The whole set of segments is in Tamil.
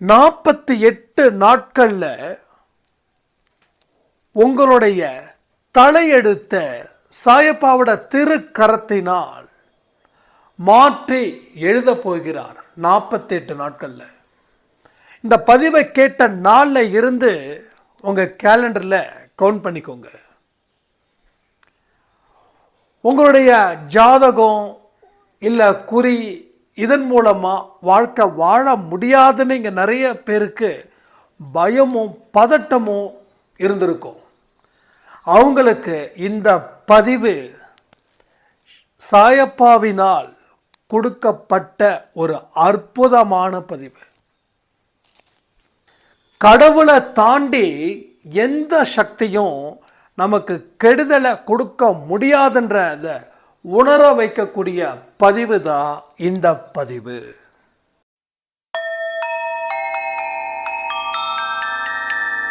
நாற்பத்தி எட்டு நாட்களில் உங்களுடைய தலையெடுத்த சாயப்பாவோட திருக்கரத்தினால் மாற்றி எழுத போகிறார் நாற்பத்தெட்டு நாட்களில். இந்த பதிவை கேட்ட நாளில் இருந்து உங்கள் கேலண்டரில் கவுண்ட் பண்ணிக்கோங்க. உங்களுடைய ஜாதகம் இல்லை குறி இதன் மூலமாக வாழ்க்கை வாழ முடியாதுன்னு இங்கே நிறைய பேருக்கு பயமும் பதட்டமும் இருந்திருக்கும். அவங்களுக்கு இந்த பதிவு சாயப்பாவினால் கொடுக்கப்பட்ட ஒரு அற்புதமான பதிவு. கடவுளை தாண்டி எந்த சக்தியும் நமக்கு கெடுதலை கொடுக்க முடியாதுன்றத உணர வைக்கக்கூடிய பதிவு தான் இந்த பதிவு.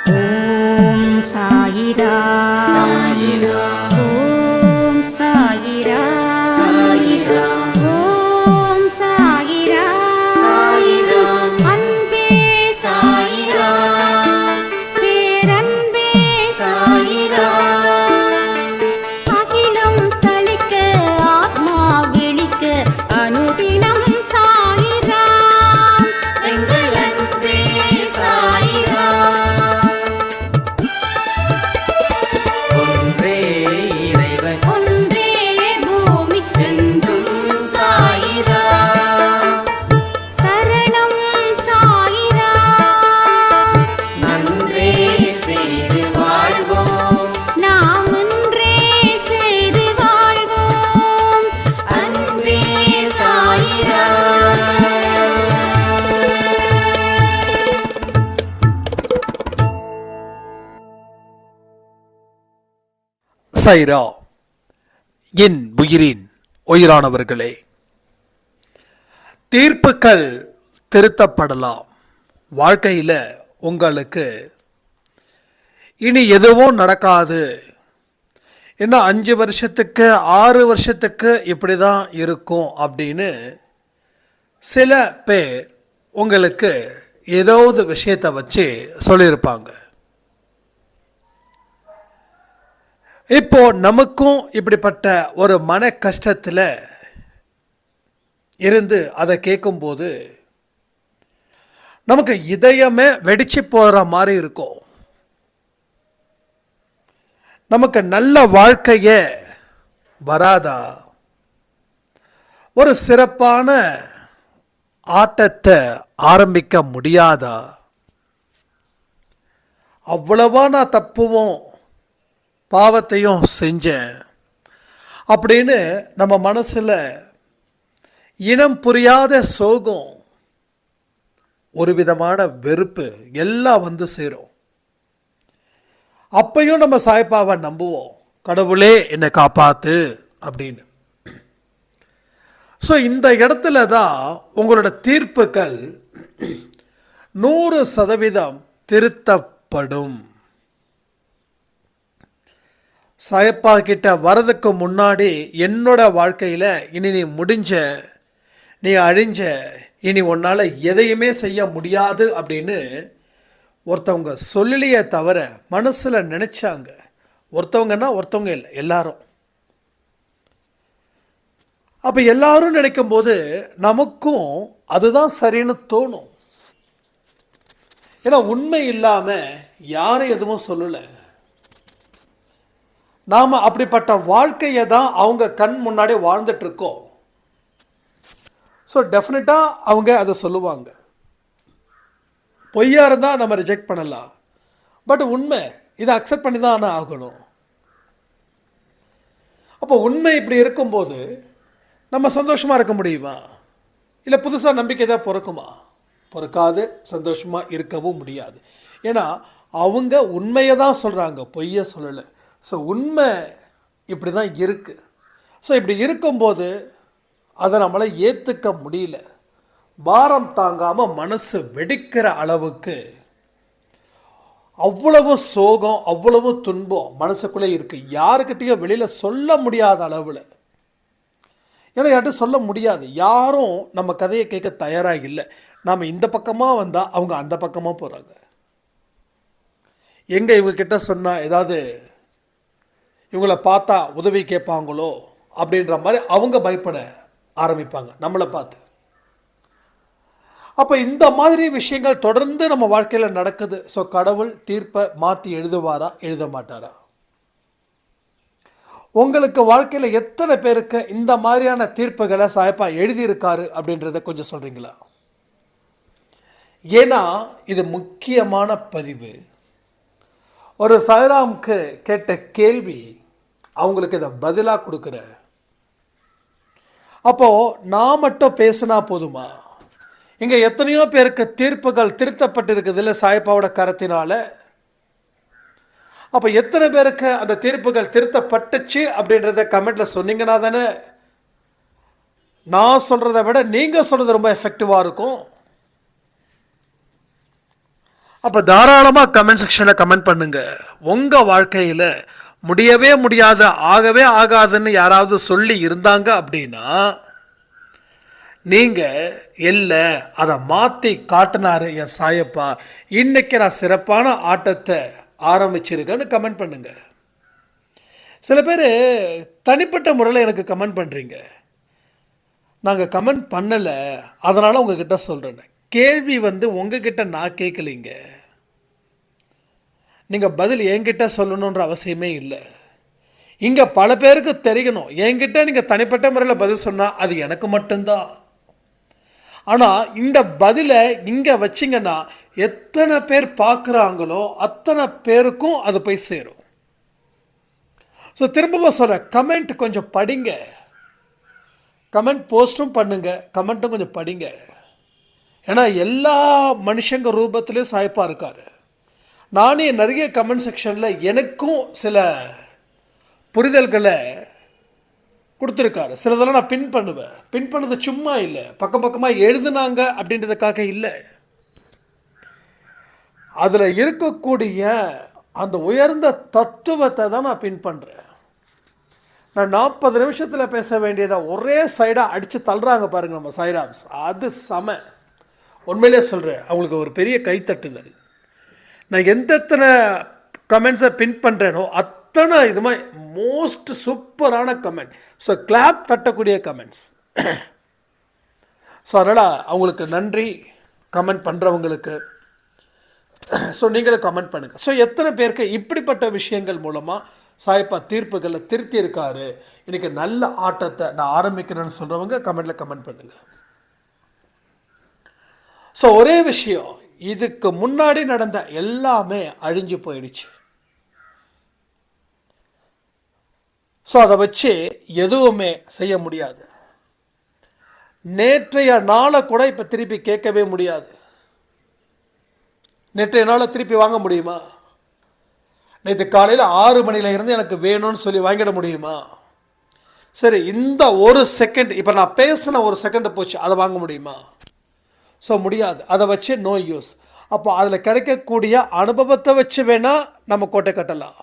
ஓம் சாயிரா. சாயிரா. ஓம் சாயிரா. சாயிரா. சைரா என் உயிரின் உயிரானவர்களே தீர்ப்புகள் திருத்தப்படலாம். வாழ்க்கையில் உங்களுக்கு இனி எதுவும் நடக்காது. இன்னும் அஞ்சு வருஷத்துக்கு ஆறு வருஷத்துக்கு இப்படி தான் இருக்கும் அப்படின்னு சில பேர் உங்களுக்கு ஏதாவது விஷயத்தை வச்சு சொல்லியிருப்பாங்க. இப்போ நமக்கும் இப்படிப்பட்ட ஒரு மன கஷ்டத்தில் இருந்து அதை கேட்கும்போது நமக்கு இதயமே வெடிச்சு போகிற மாதிரி இருக்கும். நமக்கு நல்ல வாழ்க்கையே வராதா? ஒரு சிறப்பான ஆட்டத்தை ஆரம்பிக்க முடியாதா? அவ்வளவா நான் தப்புவும். பாவத்தையும் செஞ்சேன். அப்படின்னு நம்ம மனசில் இனம் புரியாத சோகம் ஒரு விதமான வெறுப்பு எல்லாம் வந்து சேரும். அப்பையும் நம்ம சாய்ப்பாவை நம்புவோம் கடவுளே என்னை காப்பாத்து அப்படின்னு. ஸோ இந்த இடத்துல தான் உங்களோட தீர்ப்புகள் நூறு சதவீதம் திருத்தப்படும். சாயப்பா கிட்ட வரதுக்கு முன்னாடி என்னோட வாழ்க்கையில் இனி நீ முடிஞ்ச நீ அழிஞ்ச இனி உன்னால் எதையுமே செய்ய முடியாது அப்படின்னு ஒருத்தவங்க சொல்லலையே தவிர மனசில் நினச்சாங்க. ஒருத்தவங்கன்னா ஒருத்தவங்க இல்லை எல்லாரும். அப்போ எல்லாரும் நினைக்கும் போது நமக்கும் அதுதான் சரின்னு தோணும். ஏன்னா உண்மை இல்லாமல் யாரும் எதுவும் சொல்லலை. நாம் அப்படிப்பட்ட வாழ்க்கையை தான் அவங்க கண் முன்னாடி வாழ்ந்துட்டுருக்கோம். ஸோ டெஃபினட்டாக அவங்க அதை சொல்லுவாங்க. பொய்யாக இருந்தால் நம்ம ரிஜெக்ட் பண்ணலாம். பட் உண்மை இதை அக்செப்ட் பண்ணி தான் ஆனால் ஆகணும். அப்போ உண்மை இப்படி இருக்கும்போது நம்ம சந்தோஷமாக இருக்க முடியுமா? இல்லை புதுசாக நம்பிக்கை தான் பிறக்குமா? பிறக்காது சந்தோஷமாக இருக்கவும் முடியாது. ஏன்னா அவங்க உண்மையை தான் சொல்கிறாங்க பொய்யை சொல்லலை. ஸோ உண்மை இப்படி தான் இருக்குது ஸோ இப்படி இருக்கும்போது அதை நம்மளை ஏற்றுக்க முடியல. பாரம் தாங்காமல் மனசு வெடிக்கிற அளவுக்கு அவ்வளவு சோகம் அவ்வளவு துன்பம் மனசுக்குள்ளே இருக்குது யாருக்கிட்டேயும் வெளியில் சொல்ல முடியாத அளவில். ஏன்னா யார்கிட்ட சொல்ல முடியாது. யாரும் நம்ம கதையை கேட்க தயாராக இல்லை. நாம் இந்த பக்கமாக வந்தால் அவங்க அந்த பக்கமாக போகிறாங்க எங்கே இவங்க கிட்ட சொன்னால் ஏதாவது இவங்களை பார்த்தா உதவி கேட்பாங்களோ அப்படின்ற மாதிரி அவங்க பயப்பட ஆரம்பிப்பாங்க நம்மளை பார்த்து. அப்போ இந்த மாதிரி விஷயங்கள் தொடர்ந்து நம்ம வாழ்க்கையில் நடக்குது. ஸோ கடவுள் தீர்ப்பை மாற்றி எழுதுவாரா எழுத மாட்டாரா? உங்களுக்கு வாழ்க்கையில் எத்தனை பேருக்கு இந்த மாதிரியான தீர்ப்புகளை சாயப்பா எழுதியிருக்காரு அப்படின்றத கொஞ்சம் சொல்கிறீங்களா ஏன்னா இது முக்கியமான பதிவு. ஒரு சாய்ராமுக்கு கேட்ட கேள்வி அவங்களுக்கு இதை பதிலாக கொடுக்குற. அப்போது நான் மட்டும் பேசினா போதுமா? இங்கே எத்தனையோ பேருக்கு தீர்ப்புகள் திருத்தப்பட்டிருக்குது இல்லை சாயப்பாவோட அப்போ எத்தனை பேருக்கு அந்த தீர்ப்புகள் திருத்தப்பட்டுச்சு அப்படின்றத கமெண்ட்டில் சொன்னீங்கன்னா தானே? நான் சொல்கிறத விட நீங்கள் சொல்கிறது ரொம்ப எஃபெக்டிவாக இருக்கும். அப்போ தாராளமாக கமெண்ட் செக்ஷனில் கமெண்ட் பண்ணுங்க. உங்கள் வாழ்க்கையில் முடியவே முடியாத ஆகவே ஆகாதுன்னு யாராவது சொல்லி இருந்தாங்க அப்படின்னா நீங்கள் இல்லை அதை மாற்றி காட்டினாரு என் சாயப்பா. இன்னைக்கு நான் சிறப்பான ஆட்டத்தை ஆரம்பிச்சிருக்கேன்னு கமெண்ட் பண்ணுங்க. சில பேர் தனிப்பட்ட முறையில் எனக்கு கமெண்ட் பண்ணுறீங்க நாங்கள் கமெண்ட் பண்ணலை. அதனால் உங்ககிட்ட சொல்கிறேன் கேள்வி வந்து உங்ககிட்ட நான் கேட்கலைங்க நீங்கள் பதில் என்கிட்ட சொல்லணுன்ற அவசியமே இல்லை. இங்கே பல பேருக்கு தெரியணும் என்கிட்ட நீங்கள் தனிப்பட்ட முறையில் பதில் சொன்னால் அது எனக்கு மட்டும்தான். ஆனால் இந்த பதிலை இங்கே வச்சிங்கன்னா எத்தனை பேர் பார்க்குறாங்களோ அத்தனை பேருக்கும் அது போய் சேரும். ஸோ திரும்பவும் சொல்கிறேன் கமெண்ட் கொஞ்சம் படிங்க. கமெண்ட் போஸ்ட்டும் பண்ணுங்க கமெண்ட்டும் கொஞ்சம் படிங்க. ஏன்னா எல்லா மனுஷங்க ரூபத்திலையும் சாய்ப்பாக இருக்காரு. நானே நிறைய கமெண்ட் செக்ஷனில் எனக்கும் சில புரிதல்களை கொடுத்துருக்காரு. சிலதெல்லாம் நான் பின் பண்ணுவேன். பின் பண்ணது சும்மா இல்லை. பக்கம் பக்கமாக எழுதுனாங்க அப்படின்றதுக்காக இல்லை. அதில் இருக்கக்கூடிய அந்த உயர்ந்த தத்துவத்தை தான் நான் பின் பண்ணுறேன் நான் நாற்பது நிமிஷத்தில் பேச வேண்டியதை ஒரே சைடாக அடித்து தள்ளுறாங்க பாருங்கள் நம்ம சைராம்ஸ் அது சம. உண்மையிலே சொல்கிறேன் அவங்களுக்கு ஒரு பெரிய கைத்தட்டுதல். நான் எந்த எத்தனை கமெண்ட்ஸை பின் பண்ணுறேனோ அத்தனை இது மாதிரி மோஸ்ட் சூப்பரான கமெண்ட் ஸோ கிளாப் தட்டக்கூடிய கமெண்ட்ஸ் ஸோ அதனால் அவங்களுக்கு நன்றி கமெண்ட் பண்ணுறவங்களுக்கு ஸோ நீங்களும் கமெண்ட் பண்ணுங்கள் ஸோ எத்தனை பேருக்கு இப்படிப்பட்ட விஷயங்கள் மூலமாக சாய்ப்பா தீர்ப்புகளை திருத்தியிருக்காரு? இன்றைக்கி நல்ல ஆட்டத்தை நான் ஆரம்பிக்கிறேன்னு சொல்கிறவங்க கமெண்ட்டில் கமெண்ட் பண்ணுங்கள் ஸோ ஒரே விஷயம் இதுக்கு முன்னாடி நடந்த எல்லாமே அழிஞ்சு போயிடுச்சு. ஸோ அதை வச்சு எதுவுமே செய்ய முடியாது. நேற்றைய நாளை கூட இப்போ திருப்பி கேட்கவே முடியாது. நேற்றைய நாளை திருப்பி வாங்க முடியுமா? நேற்று காலையில் ஆறு மணியில் இருந்து எனக்கு வேணும்னு சொல்லி வாங்கிட முடியுமா? சரி இந்த ஒரு செகண்ட் இப்போ நான் பேசின ஒரு செகண்ட் போச்சு அதை வாங்க முடியுமா? ஸோ முடியாது. அதை வச்சு நோ யூஸ் அப்போ அதில் கிடைக்கக்கூடிய அனுபவத்தை வச்சு வேணால் நம்ம கோட்டை கட்டலாம்.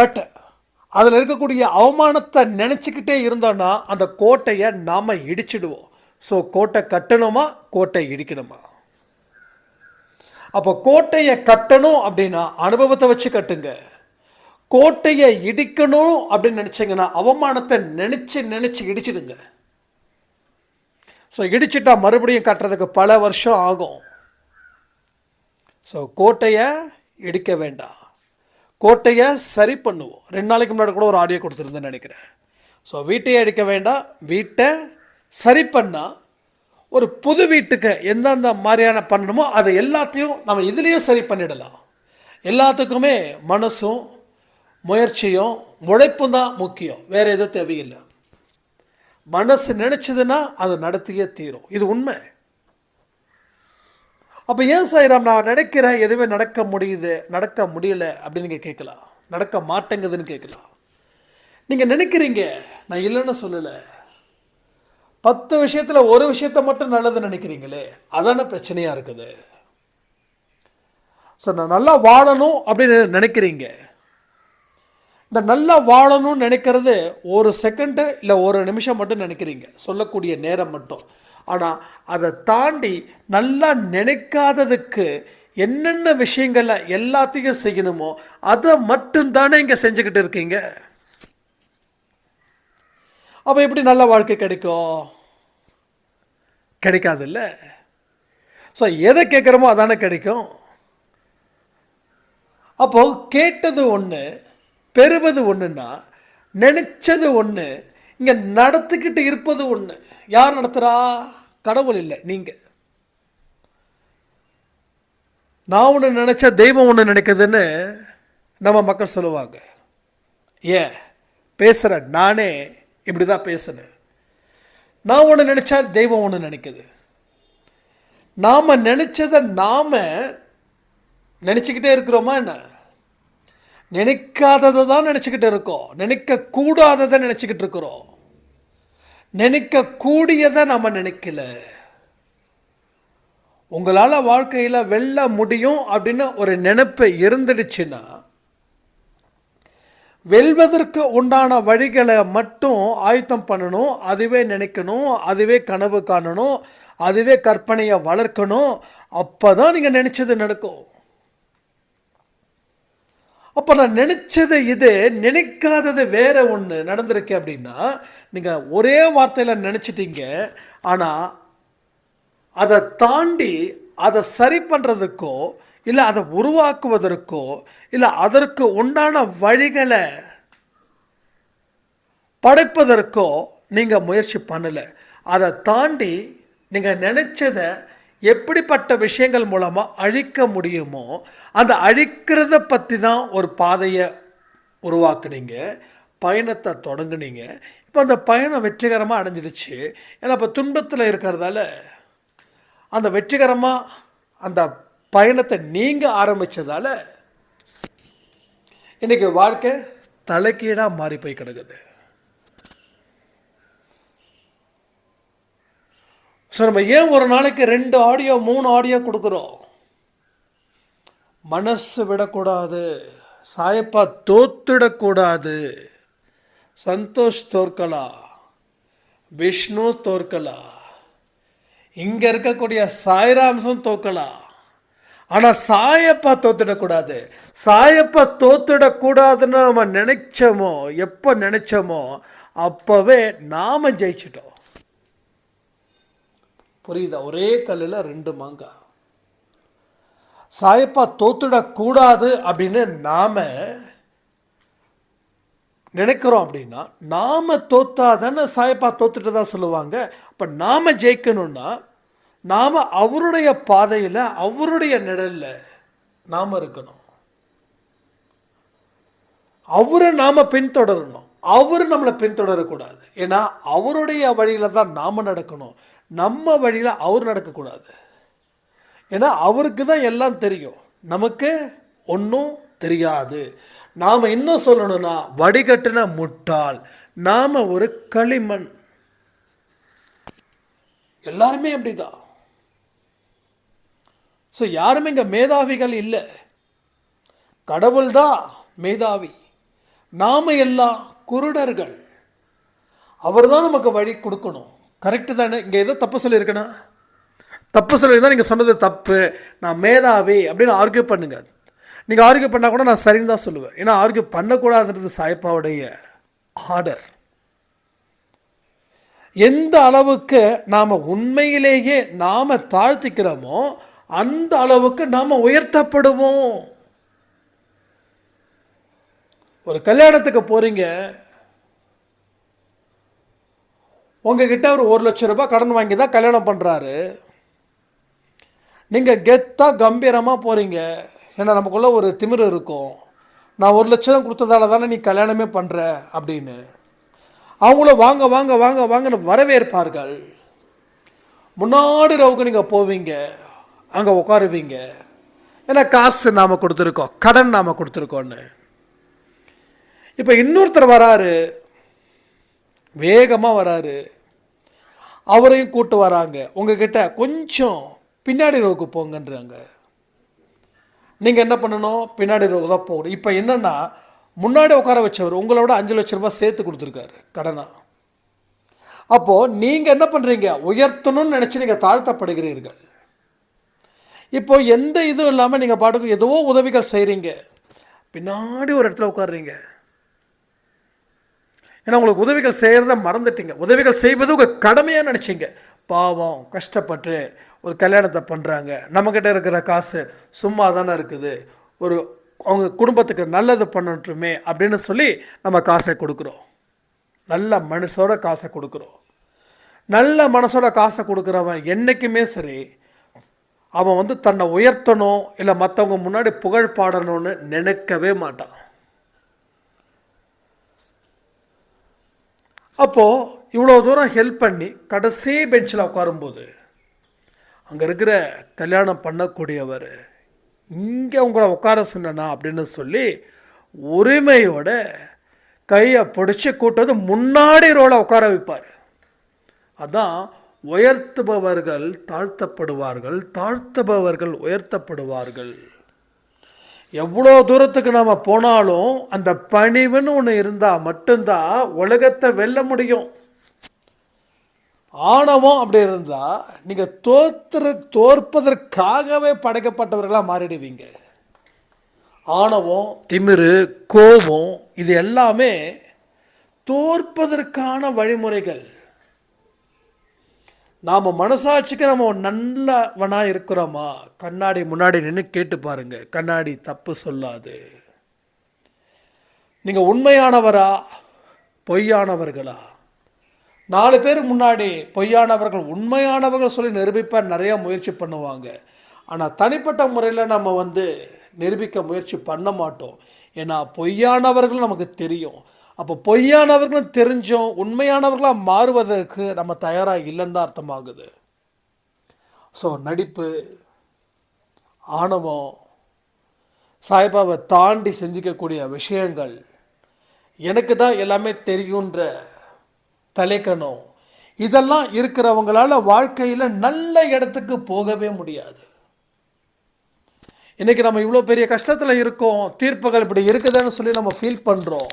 பட் அதில் இருக்கக்கூடிய அவமானத்தை நினச்சிக்கிட்டே இருந்தோன்னா அந்த கோட்டையை நாம் இடிச்சிடுவோம். ஸோ கோட்டை கட்டணுமா? கோட்டை இடிக்கணுமா? அப்போ கோட்டையை கட்டணும் அப்படின்னா அனுபவத்தை வச்சு கட்டுங்க. கோட்டையை இடிக்கணும் அப்படின்னு நினச்சிங்கன்னா அவமானத்தை நினச்சி நினச்சி இடிச்சிடுங்க. ஸோ இடிச்சிட்டா மறுபடியும் கட்டுறதுக்கு பல வருஷம் ஆகும். ஸோ கோட்டையை இடிக்க வேண்டாம். கோட்டையை சரி பண்ணுவோம். ரெண்டு நாளைக்கு முன்னாடி கூட ஒரு ஆடியோ கொடுத்துருந்தேன்னு நினைக்கிறேன். ஸோ வீட்டையே அடிக்க வேண்டாம். வீட்டை சரி பண்ணால் ஒரு புது வீட்டுக்கு எந்தெந்த மாதிரியான பண்ணணுமோ அதை எல்லாத்தையும் நம்ம இதுலேயே சரி பண்ணிடலாம். எல்லாத்துக்குமே மனசும் முயற்சியும் உழைப்பும் தான் முக்கியம். வேறு எதுவும் தேவையில்லை. மனசு நினச்சதுன்னா அது நடத்தியே தீரும். இது உண்மை. அப்போ ஏன் சாயிராம் நான் நினைக்கிறேன் எதுவுமே நடக்க முடியுது நடக்க முடியல அப்படின்னு நீங்கள் கேட்கலாம். நடக்க மாட்டேங்குதுன்னு கேட்கலாம். நீங்கள் நினைக்கிறீங்க நான் இல்லைன்னு சொல்லலை. பத்து விஷயத்தில் ஒரு விஷயத்த மட்டும் நல்லது நினைக்கிறீங்களே அதான பிரச்சனையாக இருக்குது. ஸோ நான் நல்லா வாழணும் அப்படின்னு நினைக்கிறீங்க. இந்த நல்லா வாழணும்னு நினைக்கிறது ஒரு செகண்டு இல்லை ஒரு நிமிஷம் மட்டும் நினைக்கிறீங்க. சொல்லக்கூடிய நேரம் மட்டும். ஆனால் அதை தாண்டி நல்லா நினைக்காததுக்கு என்னென்ன விஷயங்களை எல்லாத்தையும் செய்யணுமோ அதை மட்டும்தானே இங்கே செஞ்சுக்கிட்டு இருக்கீங்க. அப்போ எப்படி நல்ல வாழ்க்கை கிடைக்கும்? கிடைக்காதுல்ல. ஸோ எதை கேட்குறோமோ அதானே கிடைக்கும். அப்போது கேட்டது ஒன்று பெறுவது ஒன்றுன்னா நினச்சது ஒன்று இங்கே நடத்திக்கிட்டு இருப்பது ஒன்று யார் நடத்துகிறா கடவுள் இல்லை நீங்கள் நான் ஒன்று நினச்சா தெய்வம் ஒன்று நினைக்குதுன்னு நம்ம மக்கள் சொல்லுவாங்க. ஏன்? பேசுகிறேன் நானே இப்படி தான் பேசுனேன். நான் ஒன்று நினச்சா தெய்வம் ஒன்று நினைக்குது. நாம் நினச்சதை நாம் நினச்சிக்கிட்டே இருக்கிறோமா என்ன? நினைக்காததை தான் நினச்சிக்கிட்டு இருக்கோம். நினைக்க கூடாததை நினச்சிக்கிட்டு இருக்கிறோம். நினைக்கக்கூடியதை நம்ம நினைக்கல. உங்களால் வாழ்க்கையில் வெல்ல முடியும் அப்படின்னு ஒரு நினைப்பு இருந்துடுச்சுன்னா வெல்வதற்கு உண்டான வழிகளை மட்டும் ஆயத்தம் பண்ணணும் அதுவே நினைக்கணும் அதுவே கனவு காணணும் அதுவே கற்பனையை வளர்க்கணும். அப்போ தான் நீங்கள் நினச்சது நடக்கும். அப்போ நான் நினச்சது இது நினைக்காதது வேற ஒன்று நடந்திருக்கு அப்படின்னா நீங்கள் ஒரே வார்த்தையில் நினச்சிட்டீங்க ஆனால் அதை தாண்டி அதை சரி பண்ணுறதுக்கோ இல்லை அதை உருவாக்குவதற்கோ இல்லை அதற்கு உண்டான வழிகளை படைப்பதற்கோ நீங்கள் முயற்சி பண்ணலை. அதை தாண்டி நீங்கள் நினச்சதை எப்படிப்பட்ட விஷயங்கள் மூலமாக அழிக்க முடியுமோ அந்த அழிக்கிறத பற்றி தான் ஒரு பாதையை உருவாக்குனீங்க பயணத்தை தொடங்குனீங்க. இப்போ அந்த பயணம் வெற்றிகரமாக அடைஞ்சிடுச்சு. ஏன்னா இப்போ துன்பத்தில் இருக்கிறதால அந்த வெற்றிகரமாக அந்த பயணத்தை நீங்கள் ஆரம்பித்ததால் இன்றைக்கி வாழ்க்கை தலைக்கீழாக மாறி போய் கிடக்குது. ஸோ நம்ம ஏன் ஒரு நாளைக்கு ரெண்டு ஆடியோ மூணு ஆடியோ கொடுக்குறோம்? மனசு விடக்கூடாது சாயப்பா தோத்துடக்கூடாது சந்தோஷ் தோற்கலா விஷ்ணு தோற்கலா இங்கே இருக்கக்கூடிய சாய்ராம்சம் தோற்கலாம் ஆனால் சாயப்பா தோத்துடக்கூடாது. சாயப்பா தோத்துடக்கூடாதுன்னு நம்ம நினைச்சோமோ எப்போ நினைச்சோமோ அப்போவே நாம் ஜெயிச்சிட்டோம். புரியுதா? ஒரே கல்லில் ரெண்டு மாங்காய் சாயப்பா தோத்துடக்கூடாது அப்படின்னு நாம் நினைக்கிறோம் அப்படின்னா நாம் தோத்தாதானே சாயப்பா தோத்துட்டு தான் சொல்லுவாங்க. அப்போ நாம் ஜெயிக்கணும்னா நாம் அவருடைய பாதையில் அவருடைய நிழலில் நாம் இருக்கணும். அவரை நாம் பின்தொடரணும். அவர் நம்மளை பின்தொடரக்கூடாது. ஏன்னா அவருடைய வழியில் தான் நாம் நடக்கணும். நம்ம வழியில் அவர் நடக்கக்கூடாது. ஏன்னா அவருக்கு தான் எல்லாம் தெரியும். நமக்கு ஒன்றும் தெரியாது. நாம் இன்னும் சொல்லணும்னா வடிகட்டின முட்டாள். நாம் ஒரு களிமண். எல்லாருமே அப்படிதான். ஸோ யாருமே இங்கே மேதாவிகள் இல்லை. கடவுள் தான் மேதாவி. நாம் எல்லாம் குருடர்கள். அவர் தான் நமக்கு வழி கொடுக்கணும். கரெக்டு தானே? இங்கே ஏதோ தப்பு சொல்லியிருக்கேனா? தப்பு சொல்லியிருந்தா நீங்கள் சொன்னது தப்பு. நான் மேதாவி அப்படின்னு ஆர்கியூ பண்ணுங்க. நீங்கள் ஆர்கியூ பண்ணால் கூட நான் சரின்னு தான் சொல்லுவேன். ஏன்னா ஆர்கியூ பண்ணக்கூடாதுன்றது சாய்ப்பாவுடைய ஆர்டர் எந்த அளவுக்கு நாம் உண்மையிலேயே நாம் தாழ்த்திக்கிறோமோ அந்த அளவுக்கு நாம் உயர்த்தப்படுவோம். ஒரு கல்யாணத்துக்கு போகிறீங்க உங்ககிட்ட ஒரு ஒரு லட்ச ரூபாய் கடன் வாங்கி தான் கல்யாணம் பண்ணுறாரு நீங்கள் கெத்தாக கம்பீரமாக போகிறீங்க ஏன்னா நமக்குள்ளே ஒரு திமிர் இருக்கும். நான் ஒரு லட்சம் கொடுத்ததால தானே நீ கல்யாணமே பண்ணுற அப்படின்னு. அவங்களும் வாங்க வாங்க வாங்க வாங்கன்னு வரவேற்பார்கள். முன்னாடி ரவுக்கு நீங்கள் போவீங்க. அங்கே உட்காருவீங்க. ஏன்னா காசு நாம் கொடுத்துருக்கோம். கடன் நாம் கொடுத்துருக்கோன்னு இப்போ இன்னொருத்தர் வராரு. வேகமாக வராரு. அவரையும் கூட்டு வராங்க. உங்ககிட்ட கொஞ்சம் பின்னாடி ரோவுக்கு போங்கன்றாங்க. நீங்கள் என்ன பண்ணணும்? பின்னாடி ரோவு தான் போகணும். இப்போ என்னென்னா முன்னாடி உட்கார வச்சவர் உங்களோட அஞ்சு லட்ச ரூபாய் சேர்த்து கொடுத்துருக்காரு கடனாக அப்போது நீங்கள் என்ன பண்ணுறீங்க உயர்த்தணும்னு நினச்சி நீங்கள் தாழ்த்தப்படுகிறீர்கள். இப்போ எந்த இதுவும் இல்லாமல் நீங்கள் பாட்டுக்கு ஏதோ உதவிகள் செய்கிறீங்க பின்னாடி ஒரு இடத்துல உட்காடுறீங்க ஏன்னா உங்களுக்கு உதவிகள் செய்கிறத மறந்துட்டீங்க. உதவிகள் செய்வது உங்கள் கடமையாக நினச்சிங்க. பாவம் கஷ்டப்பட்டு ஒரு கல்யாணத்தை பண்ணுறாங்க நம்மக்கிட்ட இருக்கிற காசு சும்மா தானே இருக்குது. ஒரு அவங்க குடும்பத்துக்கு நல்லது பண்ணட்டுமே அப்படின்னு சொல்லி நம்ம காசை கொடுக்குறோம். நல்ல மனசோட காசை கொடுக்குறோம். நல்ல மனசோட காசை கொடுக்குறவன் என்றைக்குமே சரி அவன் வந்து தன்னை உயர்த்தணும் இல்லை மற்றவங்க முன்னாடி புகழ் பாடணும்னு நினைக்கவே மாட்டான். அப்போது இவ்வளோ தூரம் ஹெல்ப் பண்ணி கடைசி பெஞ்சில் உட்காரும்போது அங்கே இருக்கிற கல்யாணம் பண்ணக்கூடியவர் இங்கே உங்களை உட்கார சொன்னா அப்படின்னு சொல்லி உரிமையோட கையை பிடிச்சி கூட்டது முன்னாடி ரோலை உட்கார வைப்பார். அதான் உயர்த்துபவர்கள் தாழ்த்தப்படுவார்கள் தாழ்த்துபவர்கள் உயர்த்தப்படுவார்கள். எவ்வளோ தூரத்துக்கு நம்ம போனாலும் அந்த பணிவுன்னு ஒன்று இருந்தால் மட்டும்தான் உலகத்தை வெல்ல முடியும். ஆணவம் அப்படி இருந்தால் நீங்கள் தோற்று தோற்பதற்காகவே படைக்கப்பட்டவர்களாக மாறிடுவீங்க. ஆணவம் திமிரு கோபம் இது எல்லாமே தோற்பதற்கான வழிமுறைகள். நாம் மனசாட்சிக்கு நம்ம நல்லவனாக இருக்கிறோமா? கண்ணாடி முன்னாடி நின்று கேட்டு பாருங்க. கண்ணாடி தப்பு சொல்லாது. நீங்கள் உண்மையானவரா? பொய்யானவர்களா? நாலு பேர் முன்னாடி பொய்யானவர்கள் உண்மையானவர்கள் சொல்லி நிரூபிப்ப நிறையா முயற்சி பண்ணுவாங்க. ஆனால் தனிப்பட்ட முறையில் நம்ம வந்து நிரூபிக்க முயற்சி பண்ண மாட்டோம். ஏன்னா பொய்யானவர்கள் நமக்கு தெரியும். அப்போ பொய்யானவர்களும் தெரிஞ்சும் உண்மையானவர்களாக மாறுவதற்கு நம்ம தயாராக இல்லைன்னு தான் அர்த்தமாகுது. ஸோ நடிப்பு ஆணவம் சாய்பாவை தாண்டி சிந்திக்கக்கூடிய விஷயங்கள் எனக்கு தான் எல்லாமே தெரியுன்ற தலைக்கணும் இதெல்லாம் இருக்கிறவங்களால வாழ்க்கையில் நல்ல இடத்துக்கு போகவே முடியாது. இன்றைக்கி நம்ம இவ்வளோ பெரிய கஷ்டத்தில் இருக்கோம் தீர்ப்புகள் இப்படி இருக்குதுன்னு சொல்லி நம்ம ஃபீல் பண்ணுறோம்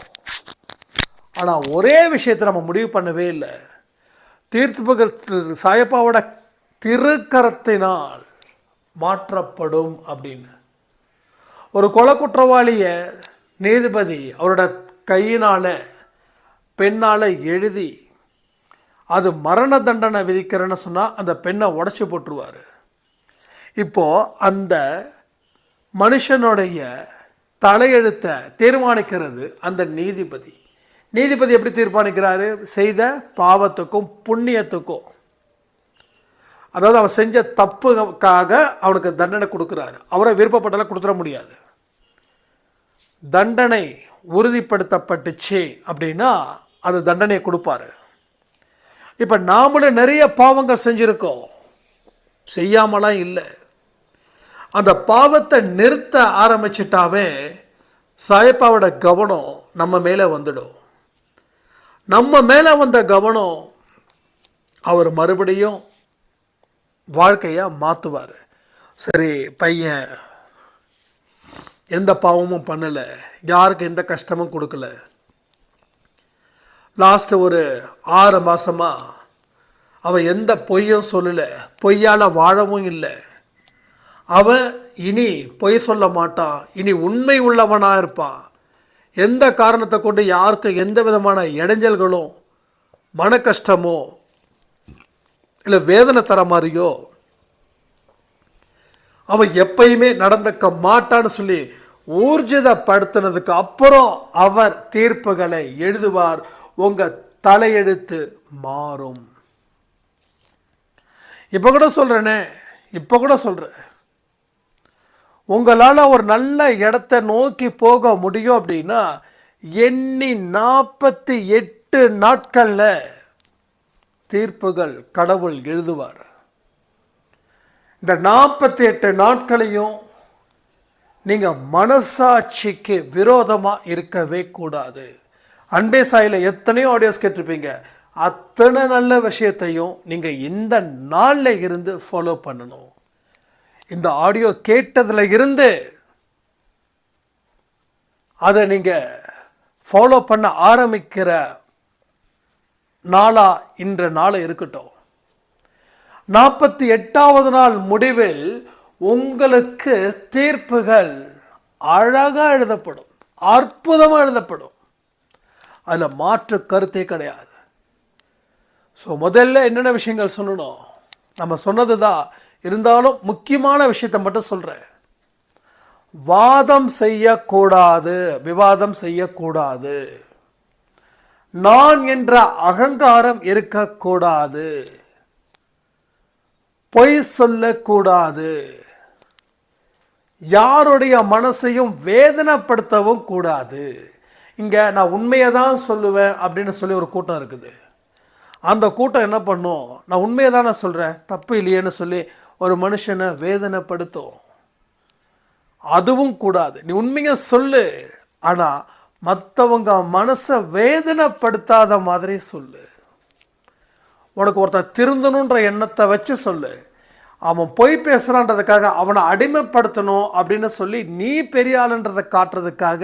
ஆனால் ஒரே விஷயத்தை நம்ம முடிவு பண்ணவே இல்லை. தீர்ப்புகள் சாயப்பாவோட திருக்கரத்தினால் மாற்றப்படும் அப்படின்னு. ஒரு கொலை குற்றவாளியை நீதிபதி அவரோட கையினால் பெண்ணால் எழுதி அது மரண தண்டனை விதிக்கிறேன்னு சொன்னால் அந்த பெண்ணை உடச்சி போட்டுருவார். இப்போது அந்த மனுஷனுடைய தலையெழுத்தை தீர்மானிக்கிறது அந்த நீதிபதி. நீதிபதி எப்படி தீர்மானிக்கிறாரு செய்த பாவத்துக்கும் புண்ணியத்துக்கும். அதாவது அவன் செஞ்ச தப்புக்காக அவனுக்கு தண்டனை கொடுக்குறாரு. அவரை விருப்பப்பட்டெல்லாம் கொடுத்துட முடியாது. தண்டனை உறுதிப்படுத்தப்பட்டுச்சு அப்படின்னா அது தண்டனையை கொடுப்பாரு. இப்போ நாமளும் நிறைய பாவங்கள் செஞ்சுருக்கோம். செய்யாமலாம் இல்லை. அந்த பாவத்தை நிறுத்த ஆரம்பிச்சிட்டாவே சாயப்பாவோட கவனம் நம்ம மேலே வந்துடும். நம்ம மேலே வந்த கவனம் அவர் மறுபடியும் வாழ்க்கையாக மாற்றுவார் சரி பையன் எந்த பாவமும் பண்ணலை யாருக்கு எந்த கஷ்டமும் கொடுக்கல. லாஸ்ட் ஒரு ஆறு மாதமாக அவன் எந்த பொய்யும் சொல்லலை பொய்யால் வாழவும் இல்லை. அவன் இனி பொய் சொல்ல மாட்டான் இனி உண்மை உள்ளவனாக இருப்பான். எந்த காரணத்தை கொண்டு யாருக்கு எந்த விதமான இடைஞ்சல்களும் மன கஷ்டமோ இல்லை வேதனை தர மாதிரியோ அவன் எப்பயுமே நடந்துக்க மாட்டான்னு சொல்லி ஊர்ஜிதப்படுத்தினதுக்கு அப்புறம் அவர் தீர்ப்புகளை எழுதுவார் உங்கள் தலையெழுத்து மாறும். இப்போ கூட சொல்கிறேனே இப்போ கூட சொல்கிறேன் உங்களால் ஒரு நல்ல இடத்த நோக்கி போக முடியும் அப்படின்னா எண்ணி நாற்பத்தி எட்டு நாட்களில் தீர்ப்புகள் கடவுள் எழுதுவார். இந்த நாற்பத்தி எட்டு நாட்களையும் நீங்கள் மனசாட்சிக்கு விரோதமாக இருக்கவே கூடாது. அன்பே சாயில் எத்தனையோ ஆடியோஸ் கேட்டிருப்பீங்க. அத்தனை நல்ல விஷயத்தையும் நீங்கள் இந்த நாளில் இருந்து ஃபாலோ பண்ணணும். இந்த ஆடியோ கேட்டதுல இருந்து அதை நீங்கள் ஃபாலோ பண்ண ஆரம்பிக்கிற நாளா இன்ற நாள் இருக்கட்டும். நாற்பத்தி எட்டாவது நாள் முடிவில் உங்களுக்கு தீர்ப்புகள் அழகா எழுதப்படும் அற்புதமாக எழுதப்படும். அதில் மாற்று கருத்தே கிடையாது. ஸோ முதல்ல என்னென்ன விஷயங்கள் சொல்லணும்? நம்ம சொன்னது தான் இருந்தாலும் முக்கியமான விஷயத்தை மட்டும் சொல்கிறேன் வாதம் செய்யக்கூடாது விவாதம் செய்யக்கூடாது. நான் என்ற அகங்காரம் இருக்கக்கூடாது. பொய் சொல்லக்கூடாது. யாருடைய மனசையும் வேதனைப்படுத்தவும் கூடாது. இங்கே நான் உண்மையை தான் சொல்லுவேன் அப்படின்னு சொல்லி ஒரு கூட்டம் இருக்குது. அந்த கூட்டம் என்ன பண்ணும்? நான் உண்மையை தானே சொல்கிறேன் தப்பு இல்லையேன்னு சொல்லி ஒரு மனுஷனை வேதனைப்படுத்தும். அதுவும் கூடாது. நீ உண்மையை சொல்லு. ஆனால் மற்றவங்க மனசை வேதனைப்படுத்தாத மாதிரி சொல்லு. உனக்கு ஒருத்தன் திருந்தணுன்ற எண்ணத்தை வச்சு சொல்லு. அவன் பொய் பேசுகிறான்றதுக்காக அவனை அடிமைப்படுத்தணும் அப்படின்னு சொல்லி நீ பெரிய ஆளுன்றதை காட்டுறதுக்காக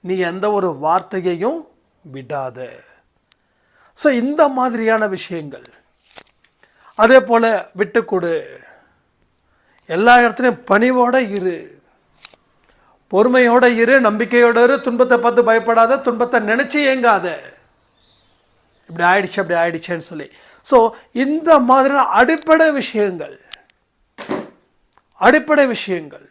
நீ எந்த ஒரு வார்த்தையையும் விடாத. ஸோ இந்த மாதிரியான விஷயங்கள். அதே போல் விட்டு கொடு. எல்லா இடத்துலையும் பணிவோடு இரு. பொறுமையோட இரு நம்பிக்கையோட இரு துன்பத்தை பார்த்து பயப்படாத துன்பத்தை நினச்சி ஏங்காத. இப்படி ஆயிடுச்சு அப்படி ஆயிடுச்சேன்னு சொல்லி. ஸோ இந்த மாதிரியான அடிப்படை விஷயங்கள் அடிப்படை விஷயங்கள்.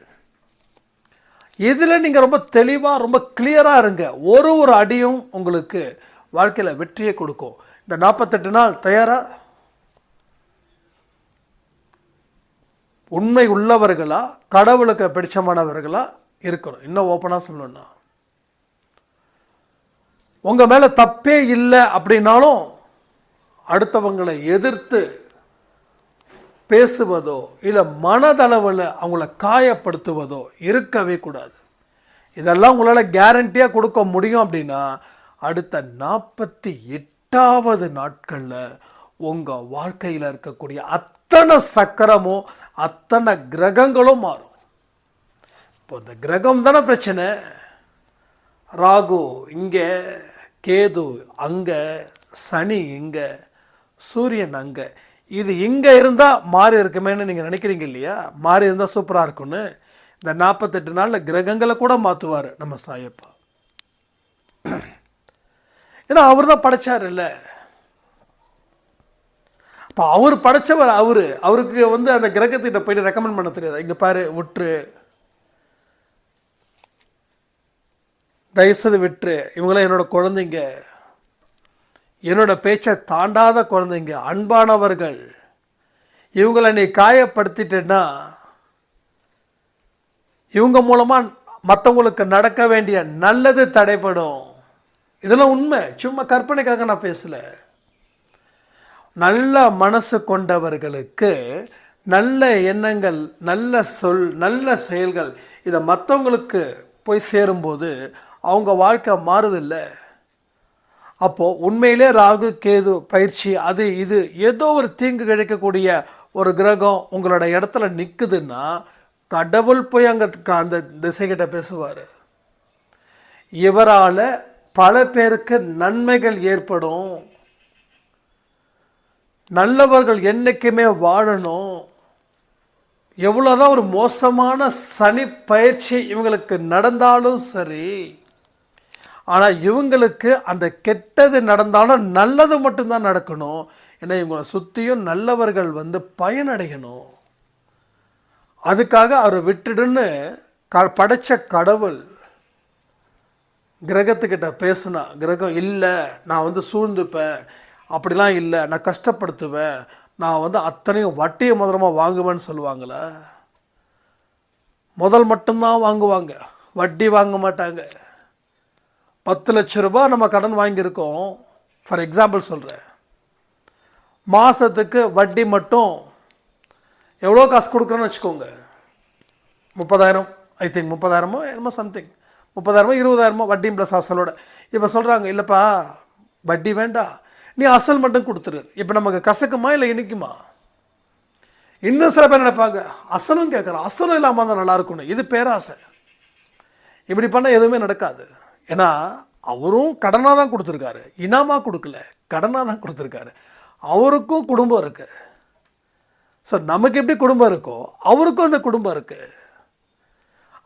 இதில் நீங்கள் ரொம்ப தெளிவாக ரொம்ப கிளியராக இருங்க. ஒரு ஒரு அடியும் உங்களுக்கு வாழ்க்கையில் வெற்றியை கொடுக்கும். இந்த நாற்பத்தெட்டு நாள் தயாராக உண்மை உள்ளவர்களாக கடவுளுக்கு பிடிச்சமானவர்களாக இருக்கணும். இன்னும் ஓப்பனாக சொல்லணும்னா. உங்கள் மேலே தப்பே இல்லை அப்படின்னாலும் அடுத்தவங்களை எதிர்த்து பேசுவதோ இல்லை மனதளவில் அவங்கள காயப்படுத்துவதோ இருக்கவே கூடாது. இதெல்லாம் உங்களால் கேரண்டியாக கொடுக்க முடியும் அப்படின்னா அடுத்த நாற்பத்தி எட்டாவது நாட்களில் உங்கள் வாழ்க்கையில் இருக்கக்கூடிய அத்தனை சக்கரமும் அத்தனை கிரகங்களும் மாறும். இப்போ இந்த கிரகம் தானே பிரச்சனை. ராகு இங்கே கேது அங்கே சனி இங்கே சூரியன் அங்கே. இது இங்கே இருந்தால் மாறி இருக்குமேன்னு நீங்கள் நினைக்கிறீங்க இல்லையா? மாறி இருந்தால் சூப்பராக இருக்கும்னு. இந்த நாற்பத்தெட்டு நாளில் கிரகங்களை கூட மாற்றுவார் நம்ம சாயப்பா. ஏன்னா அவர் தான் படைச்சார் இல்லை இப்போ அவர் படைச்சவர் அவர். அவருக்கு வந்து அந்த கிரகத்திட்ட போயிட்டு ரெக்கமெண்ட் பண்ண தெரியாது. இங்கே பாரு ஒற்று தயவுசெய்து விட்டுரு இவங்களாம் என்னோட குழந்தைங்க. என்னோட பேச்சை தாண்டாத குழந்தைங்க அன்பானவர்கள். இவங்களை நீ காயப்படுத்திட்டேன்னா இவங்க மூலமாக மற்றவங்களுக்கு நடக்க வேண்டிய நல்லது தடைப்படும் இதெல்லாம் உண்மை. சும்மா கற்பனைக்காக நான் பேசலை. நல்ல மனசு கொண்டவர்களுக்கு நல்ல எண்ணங்கள் நல்ல சொல் நல்ல செயல்கள் இதை மற்றவங்களுக்கு போய் சேரும்போது அவங்க வாழ்க்கை மாறுதில்லை. அப்போது உண்மையிலே ராகு கேது பயிற்சி அது இது ஏதோ ஒரு தீங்கு கிடைக்கக்கூடிய ஒரு கிரகம் உங்களோட இடத்துல நிற்குதுன்னா கடவுள் போய் அங்கே அந்த திசைகிட்ட பேசுவார். இவரால் பல பேருக்கு நன்மைகள் ஏற்படும். நல்லவர்கள் என்றைக்குமே வாழணும். எவ்வளோதான் ஒரு மோசமான சனி பயிற்சி இவங்களுக்கு நடந்தாலும் சரி ஆனால் இவங்களுக்கு அந்த கெட்டது நடந்தாலும் நல்லது மட்டும்தான் நடக்கணும். ஏன்னா இவங்களை சுற்றியும் நல்லவர்கள் வந்து பயனடையணும். அதுக்காக அவரை விட்டுடுன்னு க படைச்ச கடவுள் கிரகத்துக்கிட்ட பேசுனா கிரகம் இல்லை நான் வந்து சூழ்ந்துப்பேன். அப்படிலாம் இல்லை. நான் கஷ்டப்படுத்துவேன். நான் வந்து அத்தனையும் வட்டியை முதலமாக வாங்குவேன்னு சொல்லுவாங்களே முதல் மட்டும்தான் வாங்குவாங்க. வட்டி வாங்க மாட்டாங்க. பத்து லட்ச ரூபாய் நம்ம கடன் வாங்கியிருக்கோம். ஃபார் எக்ஸாம்பிள் சொல்கிறேன் மாதத்துக்கு வட்டி மட்டும் எவ்வளோ காசு கொடுக்குறோன்னு வச்சுக்கோங்க. முப்பதாயிரம் ஐ திங்க் முப்பதாயிரமோ என்னமோ சம்திங் முப்பதாயிரமோ இருபதாயிரமோ வட்டியும் ப்ளஸ் அசலோட இப்போ சொல்கிறாங்க இல்லைப்பா வட்டி வேண்டாம். நீ அசல் மட்டும் கொடுத்துரு. இப்போ நமக்கு கசக்குமா இல்லை இனிக்குமா? இன்னும் சில பேர் நினைப்பாங்க அசலும் கேட்குறோம் அசலும் இல்லாமல் தான் நல்லா இருக்கணும் இது பேராசை. இப்படி பண்ணால் எதுவுமே நடக்காது. ஏன்னா அவரும் கடனாக தான் கொடுத்துருக்காரு. இனாமாக கொடுக்கல கடனாக தான் கொடுத்துருக்காரு. அவருக்கும் குடும்பம் இருக்குது சார் நமக்கு எப்படி குடும்பம் இருக்கோ அவருக்கும் அந்த குடும்பம் இருக்குது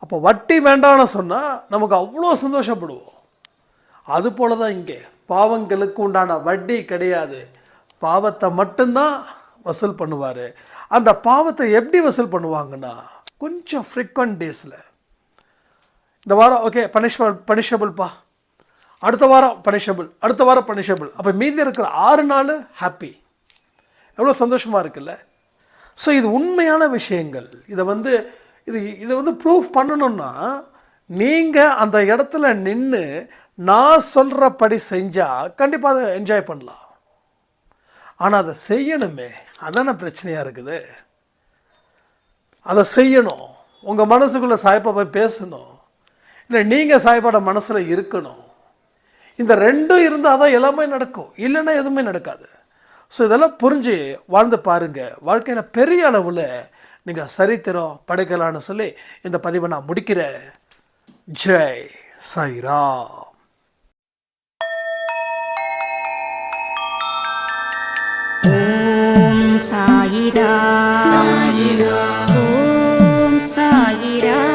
அப்போ வட்டி வேண்டாம்னு சொன்னால் நமக்கு அவ்வளோ சந்தோஷப்படுவோம். அது போல தான் இங்கே. பாவங்களுக்கு உண்டான வட்டி கிடையாது. பாவத்தை மட்டும்தான் வசூல் பண்ணுவார். அந்த பாவத்தை எப்படி வசூல் பண்ணுவாங்கன்னா கொஞ்சம் ஃப்ரீக்வெண்ட் டேஸில் இந்த வாரம் ஓகே பனிஷபிள் பனிஷபிள்ப்பா அடுத்த வாரம் பனிஷபிள் அடுத்த வாரம் பனிஷபிள் அப்போ மீதி இருக்கிற ஆறு நாள் ஹாப்பி எவ்வளோ சந்தோஷமாக இருக்குல்ல? ஸோ இது உண்மையான விஷயங்கள். இதை வந்து இது இதை வந்து ப்ரூஃப் பண்ணணும்னா நீங்கள் அந்த இடத்துல நின்று நான் சொல்கிறபடி செஞ்சால் கண்டிப்பாக அதை என்ஜாய் பண்ணலாம். ஆனால் அதை செய்யணுமே. அதான பிரச்சனையாக இருக்குது. அதை செய்யணும். உங்கள் மனசுக்குள்ளே சாய்ப்பா போய் பேசணும். இல்லை நீங்கள் சாய்ப்பாட மனசில் இருக்கணும். இந்த ரெண்டும் இருந்தால் தான் எல்லாமே நடக்கும். இல்லைன்னா எதுவுமே நடக்காது. ஸோ இதெல்லாம் புரிஞ்சு வாழ்ந்து பாருங்கள் வாழ்க்கையில் பெரிய அளவில் நீங்கள் சரித்திரம் படைக்கலான்னு சொல்லி இந்த பதிவை நான் முடிக்கிறேன். ஜெய் சாயிரா. ஓம் சாயிரா.